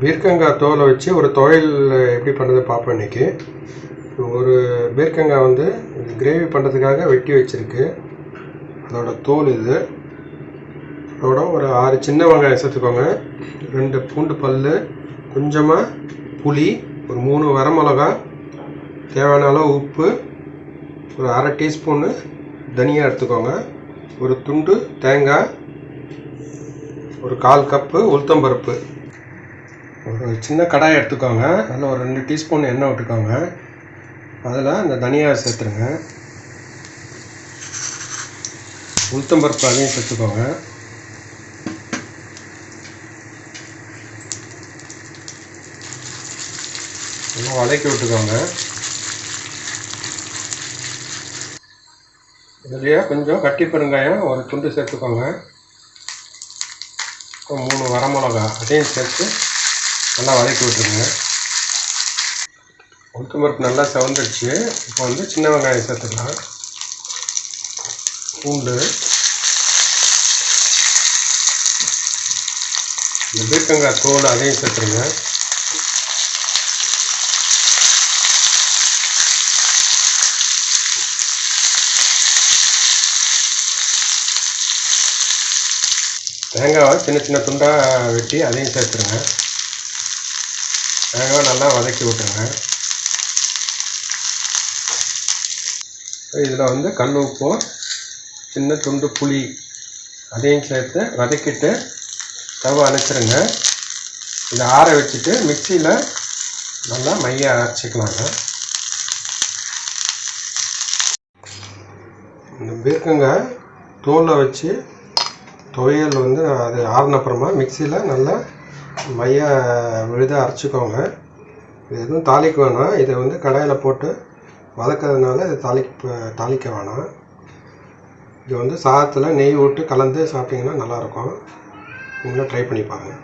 பீர்க்கங்காய் தோலை வச்சு ஒரு துவையல் எப்படி பண்ணுறது பார்ப்போம் இன்றைக்கி ஒரு பீர்க்கங்காய் வந்து கிரேவி பண்ணுறதுக்காக வெட்டி வச்சிருக்கு. அதோட தோல் இது. அதோட ஒரு ஆறு சின்ன வெங்காயம் சேர்த்துக்கோங்க. ரெண்டு பூண்டு பல் கொஞ்சமாக புளி ஒரு மூணு வரமிளகா தேவையான அளவு உப்பு ஒரு அரை டீஸ்பூனு தனியாக எடுத்துக்கோங்க. ஒரு துண்டு தேங்காய் ஒரு கால் கப்பு உளுத்தம்பருப்பு. ஒரு சின்ன கடாயை எடுத்துக்கோங்க. அதில் ஒரு ரெண்டு டீஸ்பூன் எண்ணெய் விட்டுக்கோங்க. அதில் இந்த தனியா சேர்த்துருங்க. உளுத்தம்பருப்பு அதையும் சேர்த்துக்கோங்க. நல்லா வதக்கி விட்டுக்கோங்க. இதுலேயே கொஞ்சம் கட்டி பெருங்காயம் ஒரு துண்டு சேர்த்துக்கோங்க. மூணு வரமிளகா அதையும் சேர்த்து நல்லா வதக்கி விட்டுருங்க. உளுத்தம் பருப்பு நல்லா செவந்துடுச்சு. இப்போ வந்து சின்ன வெங்காயம் சேர்த்துக்கலாம். பூண்டு. இந்த பீர்க்கங்காய் தோல் அதையும் சேர்த்துருங்க. தேங்காவை சின்ன சின்ன துண்டாக வெட்டி அதையும் சேர்த்துருங்க. அழகாக நல்லா வதக்கி விட்டுருங்க. இதில் வந்து கல் உப்பும் சின்ன துண்டு புளி அதையும் சேர்த்து வதக்கிட்டு தவ அணைச்சிருங்க இதை ஆற வச்சுட்டு மிக்சியில் நல்லா மைய அரைச்சிக்கலாங்க. இந்த பீர்க்கங்காய் தோலை வச்சு துவையல் வந்து அது ஆறினப்புறமா மிக்சியில் நல்லா மைய விழுதாக அரைச்சிக்கோங்க. இது எதுவும் தாளிக்க வேணாம். இதை வந்து கடாயில் போட்டு வதக்கிறதுனால இது தாளிக்க தாளிக்க வேணாம். இது வந்து சாதத்தில் நெய் விட்டு கலந்து சாப்பிட்டிங்கன்னா நல்லாயிருக்கும் நீங்களும் ட்ரை பண்ணி பாருங்கள்